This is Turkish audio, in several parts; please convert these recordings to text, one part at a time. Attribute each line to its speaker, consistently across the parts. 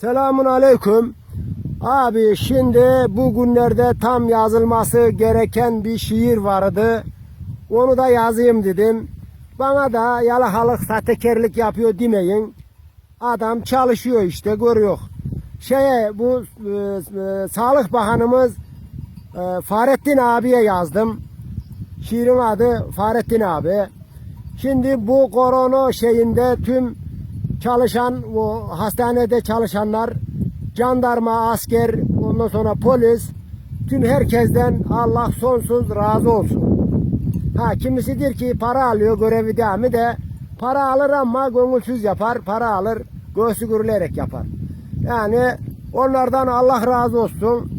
Speaker 1: Selamun aleyküm. Abi şimdi bugünlerde tam yazılması gereken bir şiir vardı. Onu da yazayım dedim. Bana da yalakalık sahtekarlık yapıyor demeyin. Adam çalışıyor işte görüyor. Şeye bu e, e, Sağlık Bakanımız e, Fahrettin abiye yazdım. Şiirin adı Fahrettin abi. Şimdi bu korona şeyinde tüm çalışan o hastanede çalışanlar jandarma, asker, ondan sonra polis tüm herkesten Allah sonsuz razı olsun. Ha kimisidir ki para alıyor görevi devam de para alır ama gönülsüz yapar. Para alır göğsü gürülerek yapar. Yani onlardan Allah razı olsun.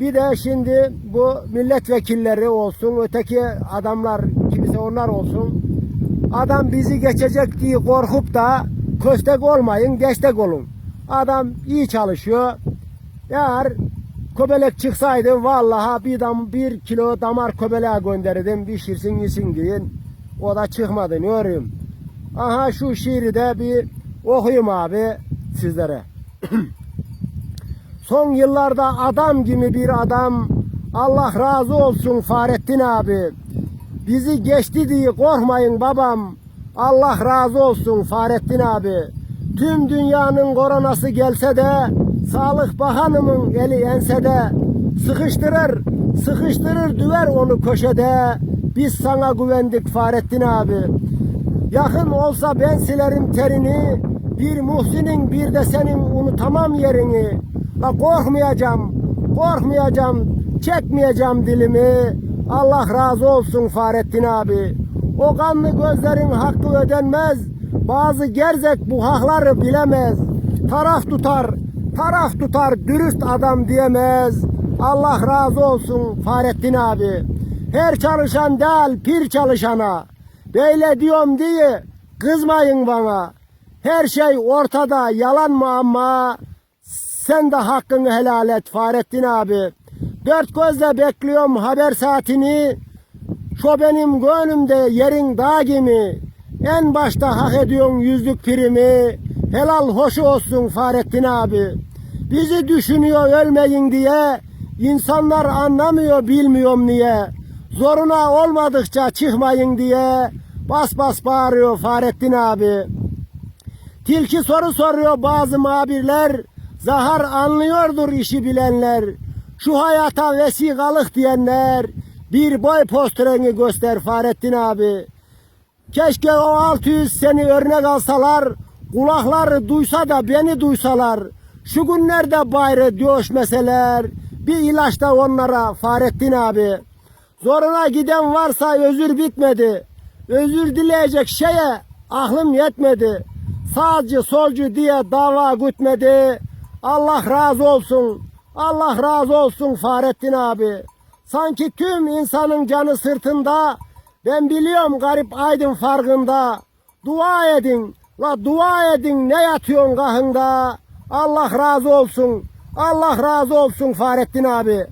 Speaker 1: Bir de şimdi bu milletvekilleri olsun, öteki adamlar kimse onlar olsun. Adam bizi geçecek diye korkup da köstek olmayın, destek olun. Adam iyi çalışıyor. Eğer köbelek çıksaydı vallahi bir dam bir kilo damar köbeleğe gönderirdim. Bir şirsin yesin deyin. O da çıkmadı. Ne öreyim? Aha şu şiiri de bir okuyayım abi sizlere. Son yıllarda adam gibi bir adam Allah razı olsun Fahrettin abi. Bizi geçti diye korkmayın babam. Allah razı olsun Fahrettin abi. Tüm dünyanın koronası gelse de Sağlık Bakanımın eli ensede sıkıştırır, sıkıştırır düver onu köşede. Biz sana güvendik Fahrettin abi. Yakın olsa ben silerim terini. Bir Muhsin'in bir de senin unutamam yerini. La korkmayacağım, korkmayacağım, çekmeyeceğim dilimi. Allah razı olsun Fahrettin abi. O kanlı gözlerin hakkı ödenmez. Bazı gerzek bu hakları bilemez. Taraf tutar, taraf tutar dürüst adam diyemez. Allah razı olsun Fahrettin abi. Her çalışan değil pir çalışana. Böyle diyorum diye kızmayın bana. Her şey ortada yalan mı ama sen de hakkını helal et Fahrettin abi. Dört gözle bekliyorum haber saatini. Şu benim gönlümde yerin dağ gibi. En başta hak ediyorsun yüzlük primi. Helal hoş olsun Fahrettin abi. Bizi düşünüyor ölmeyin diye. İnsanlar anlamıyor bilmiyorum niye. Zoruna olmadıkça çıkmayın diye. Bas bas bağırıyor Fahrettin abi. Tilki soru soruyor bazı muhabirler. Zahar anlıyordur işi bilenler. Şu hayata vesikalık diyenler. Bir boy postereni göster Fahrettin abi. Keşke o 600 seni örnek alsalar. Kulakları duysa da beni duysalar. Şu günlerde bayrı döşmeseler. Bir ilaç da onlara Fahrettin abi. Zoruna giden varsa özür bitmedi. Özür dileyecek şeye aklım yetmedi. Sağcı solcu diye dava gütmedi. Allah razı olsun. Allah razı olsun Fahrettin abi. Sanki tüm insanın canı sırtında. Ben biliyorum garip aydın farkında. Dua edin. La dua edin ne yatıyorsun kahında. Allah razı olsun. Allah razı olsun Fahrettin abi.